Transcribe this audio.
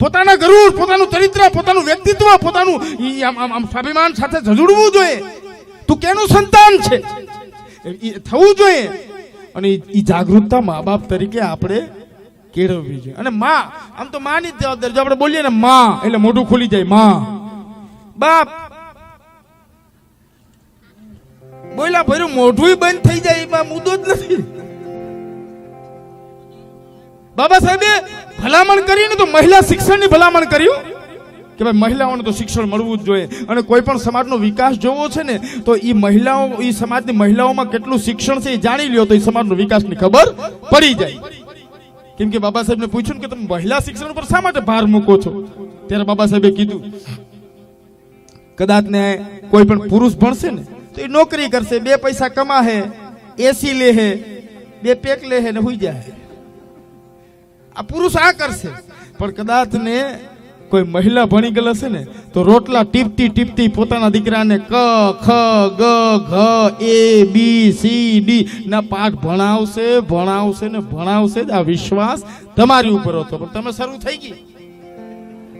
પોતાના ગરુડ, પોતાનું ચરિત્ર, પોતાનું વ્યક્તિત્વ, પોતાનું આમ સ્વાભિમાન સાથે ઝઝુડવું જોઈએ. તું કેનું સંતાન છે? થવું જોઈએ. અને ઈ જાગૃતતા મા બાપ તરીકે આપણે કેળવવી જોઈએ. અને માં, આમ તો માની જ જવાબદારી. જો આપણે બોલીએ ને માં, એટલે મોઢું ખુલી જાય, માં. બાપ બોલ્યા ભર્યું મોઢું બંધ થઈ જાય, એમાં મુદ્દો જ નથી. બાબા સાહેબે ભલામણ કરીને તો મહિલા શિક્ષણની ભલામણ કર્યું કે ભાઈ મહિલાઓને તો શિક્ષણ મળવું જ જોઈએ. અને કોઈ પણ સમાજનો વિકાસ જોવો છે ને, તો એ મહિલાઓ એ સમાજની મહિલાઓમાં કેટલું શિક્ષણ છે એ જાણી લ્યો તો એ સમાજનો વિકાસની ખબર પડી જાય. કેમ કે બાબા સાહેબને પૂછ્યું કે તમે મહિલા શિક્ષણ ઉપર શા માટે ભાર મૂકો છો? ત્યારે બાબા સાહેબે કીધું, કદાચ ને કોઈ પણ પુરુષ ભણશે ને, તો એ નોકરી કરશે, બે પૈસા કમાહે, એસી લે હે બે પેક લે હે ને હુઈ જાય. આ પુરુષ આ કરશે. પણ કદાચ ને કોઈ મહિલા ભણી ગયેલ હશે ને, તો રોટલા ટીપતી ટીપતી પોતાના દીકરાને ક, ખ, ગ, ઘ, એ, બી, સી, ડી ના પાઠ ભણાવશે ભણાવશે ને ભણાવશે જ આ વિશ્વાસ તમારી ઉપર હતો. પણ તમે શરૂ થઈ ગઈ